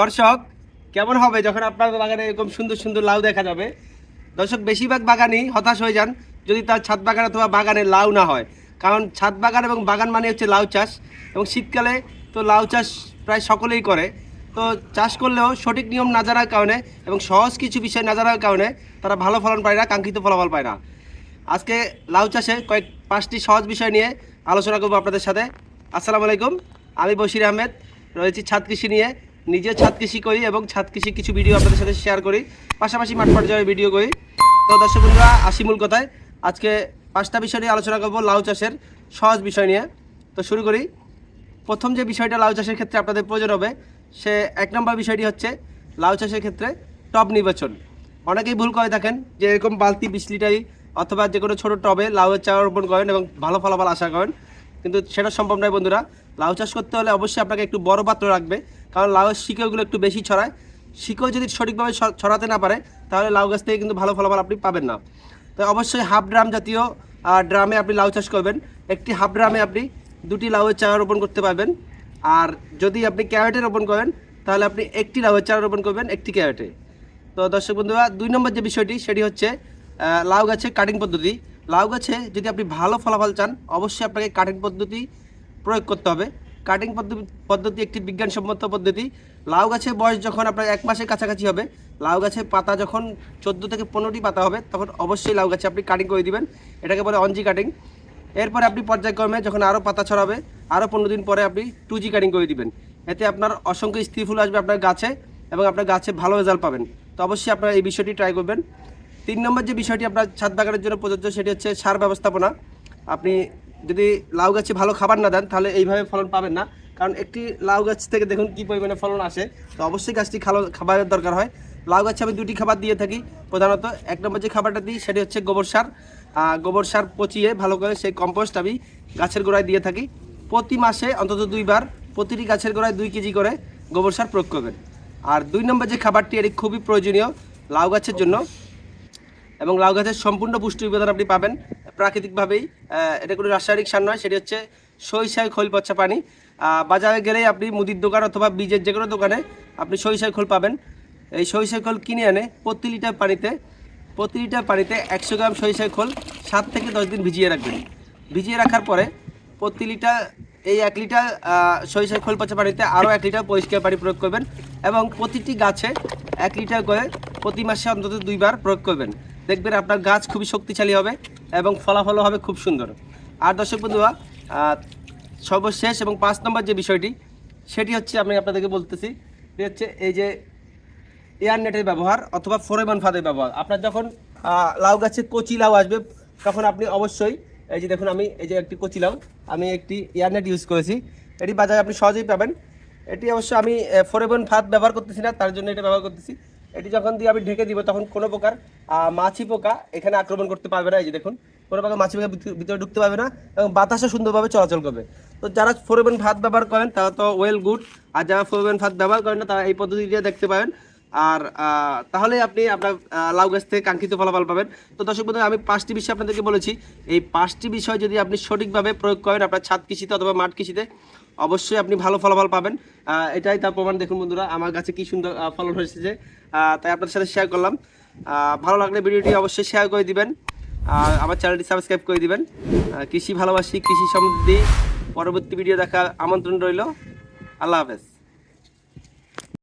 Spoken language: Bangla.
দর্শক, কেমন হবে যখন আপনার বাগানে এরকম সুন্দর সুন্দর লাউ দেখা যাবে? দর্শক, বেশিরভাগ বাগানই হতাশ হয়ে যান যদি তার ছাদ বাগান অথবা বাগানে লাউ না হয়। কারণ ছাদ বাগান এবং বাগান মানে হচ্ছে লাউ চাষ এবং শীতকালে তো লাউ চাষ প্রায় সকলেই করে। তো চাষ করলেও সঠিক নিয়ম না জানার কারণে এবং সহজ কিছু বিষয় না জানার কারণে তারা ভালো ফলন পায় না, কাঙ্ক্ষিত ফলাফল পায় না। আজকে লাউ চাষে কয়েক, পাঁচটি সহজ বিষয় নিয়ে আলোচনা করব আপনাদের সাথে। আসসালামু আলাইকুম, আমি বশির আহমেদ, রয়েছি ছাদ কৃষি নিয়ে। নিজেও ছাদ কৃষি করি এবং ছাদ কৃষি কিছু ভিডিও আপনাদের সাথে শেয়ার করি। পাশাপাশি মাঠ পর্যায়ে ভিডিও করি। তো দর্শক বন্ধুরা, আসি মূল কথায়। আজকে পাঁচটা বিষয় নিয়ে আলোচনা করব লাউ চাষের সহজ বিষয় নিয়ে। তো শুরু করি। প্রথম যে বিষয়টা লাউ চাষের ক্ষেত্রে আপনাদের প্রয়োজন হবে, সে এক নম্বর বিষয়টি হচ্ছে লাউ চাষের ক্ষেত্রে টব নির্বাচন। অনেকেই ভুল করে থাকেন যে এরকম বালতি, বিশ লিটারি অথবা যে কোনো ছোটো টবে লাউয়ের চারা রোপণ করেন এবং ভালো ফলাফল আশা করেন। কিন্তু সেটা সম্ভব নয় বন্ধুরা। লাউ চাষ করতে হলে অবশ্যই আপনাকে একটু বড় পাত্র রাখবে, কারণ লাউয়ের শিকড়গুলো একটু বেশি ছড়ায়। শিকড় যদি সঠিকভাবে ছড়াতে না পারে, তাহলে লাউ গাছ থেকে কিন্তু ভালো ফলাফল আপনি পাবেন না। তো অবশ্যই হাফ ড্রাম জাতীয় ড্রামে আপনি লাউ চাষ করবেন। একটি হাফ ড্রামে আপনি দুটি লাউয়ের চারা রোপণ করতে পারবেন। আর যদি আপনি ক্যারেটে রোপণ করেন, তাহলে আপনি একটি লাউয়ের চারা রোপণ করবেন একটি ক্যারেটে। তো দর্শক বন্ধুরা, দুই নম্বর যে বিষয়টি, সেটি হচ্ছে লাউ গাছের কাটিং পদ্ধতি। লাউ গাছে যদি আপনি ভালো ফলাফল চান, অবশ্যই আপনাকে কাটিং পদ্ধতি প্রয়োগ করতে হবে। কাটিং পদ্ধতি পদ্ধতি একটি বিজ্ঞানসম্মত পদ্ধতি। লাউ গাছের বয়স যখন আপনার এক মাসের কাছাকাছি হবে, লাউ গাছের পাতা যখন চোদ্দ থেকে পনেরোটি পাতা হবে, তখন অবশ্যই লাউ গাছে আপনি কাটিং করে দিবেন। এটাকে বলে অনজি কাটিং এরপরে আপনি পর্যায়ক্রমে যখন আরও পাতা ছড়াবে আরও পনেরো দিন পরে আপনি টু জি কাটিং করে দিবেন। এতে আপনার অসংখ্য স্ত্রী ফুল আসবে আপনার গাছে এবং আপনার গাছে ভালো রেজাল্ট পাবেন। তো অবশ্যই আপনারা এই বিষয়টি ট্রাই করবেন। তিন নম্বর যে বিষয়টি আপনার ছাদ বাগানের জন্য প্রযোজ্য, সেটি হচ্ছে সার ব্যবস্থাপনা। আপনি যদি লাউ গাছে ভালো খাবার না দেন, তাহলে এইভাবে ফলন পাবেন না। কারণ একটি লাউ গাছ থেকে দেখুন কী পরিমাণে ফলন আসে। তো অবশ্যই গাছটি খালো, খাবারের দরকার হয়। লাউ গাছে আমি দুটি খাবার দিয়ে থাকি। প্রধানত এক নম্বর যে খাবারটা দিই, সেটি হচ্ছে গোবর সার। গোবর সার পচিয়ে ভালো করে সেই কম্পোস্ট আমি গাছের গোড়ায় দিয়ে থাকি। প্রতি মাসে অন্তত দুইবার প্রতিটি গাছের গোড়ায় দুই কেজি করে গোবর সার প্রয়োগ করবেন। আর দুই নম্বর যে খাবারটি, এটি খুবই প্রয়োজনীয় লাউ গাছের জন্য। এবং লাউ গাছের সম্পূর্ণ পুষ্টি উপাদান আপনি পাবেন। প্রাকৃতিকভাবেই এটা কোনো রাসায়নিক সার নয় সেটি হচ্ছে সরিষায় খোল পচা পানি। বাজারে গেলেই আপনি মুদির দোকান অথবা বীজের যে কোনো দোকানে আপনি সরিষার খোল পাবেন। এই সরিষার খোল কিনে আনে প্রতি লিটার পানিতে প্রতি লিটার পানিতে একশো গ্রাম সরিষার খোল সাত থেকে দশ দিন ভিজিয়ে রাখবেন। ভিজিয়ে রাখার পরে প্রতি লিটার এই এক লিটার আহ, সরিষার খোল পচা পানিতে আরও এক লিটার পরিষ্কার পানি প্রয়োগ করবেন এবং প্রতিটি গাছে এক লিটার করে প্রতি মাসে অন্তত দুইবার প্রয়োগ করবেন। দেখবেন আপনার গাছ খুবই শক্তিশালী হবে এবং ফলাফলও হবে খুব সুন্দর। আর দর্শক বন্ধুরা সর্বশেষ এবং পাঁচ নম্বর যে বিষয়টি, সেটি হচ্ছে আমি আপনাদেরকে বলতেছি সেটি হচ্ছে এই যে এয়ার নেটের ব্যবহার অথবা ফোরেমান ফাদের ব্যবহার। আপনার যখন লাউ গাছে কচি লাউ আসবে, তখন আপনি অবশ্যই, এই যে দেখুন আমি, এই যে একটি কচি লাউ, আমি একটি এয়ার নেট ইউজ করেছি। এটি বাজারে আপনি সহজেই পাবেন। এটি অবশ্য আমি ফোরেবন ফাদ ব্যবহার করতেছি না, তার জন্য এটা ব্যবহার করতেছি। এটি যখন দিয়ে আমি ঢেকে দিব, তখন কোনো প্রকার মাছি পোকা এখানে আক্রমণ করতে পারবে না। এই যে দেখুন, কোনো প্রকার মাছি পোকা ভিতরে- ঢুকতে পারবে না এবং বাতাসও সুন্দরভাবে চলাচল করবে। তো যারা ফোরবেন ভাত ব্যবহার করেন, তারা তো ওয়েল গুড আর যারা ফোরবেন ভাত ব্যবহার করেন না, তারা এই পদ্ধতি দিয়ে দেখতে পাবেন। আর তাহলে আপনি আপনার লাউ গাছ থেকে কাঙ্ক্ষিত ফলাফল পাবেন। তো দর্শক বন্ধু আমি পাঁচটি বিষয় আপনাদেরকে বলেছি। এই পাঁচটি বিষয় যদি আপনি সঠিকভাবে প্রয়োগ করেন আপনার ছাদ কৃষিতে অথবা মাঠ কৃষিতে, অবশ্যই আপনি ভালো ফলাফল পাবেন। এটাই তার প্রমাণ। দেখুন বন্ধুরা, আমার কাছে কি সুন্দর ফলন হয়েছে যে তাই আপনার সাথে শেয়ার করলাম। ভালো লাগলে ভিডিওটি অবশ্যই শেয়ার করে দিবেন। আর আমার চ্যানেলটি সাবস্ক্রাইব করে দিবেন। কৃষি ভালোবাসি, কৃষি সমৃদ্ধি। পরবর্তী ভিডিও দেখার আমন্ত্রণ রইল। আল্লাহ হাফেজ।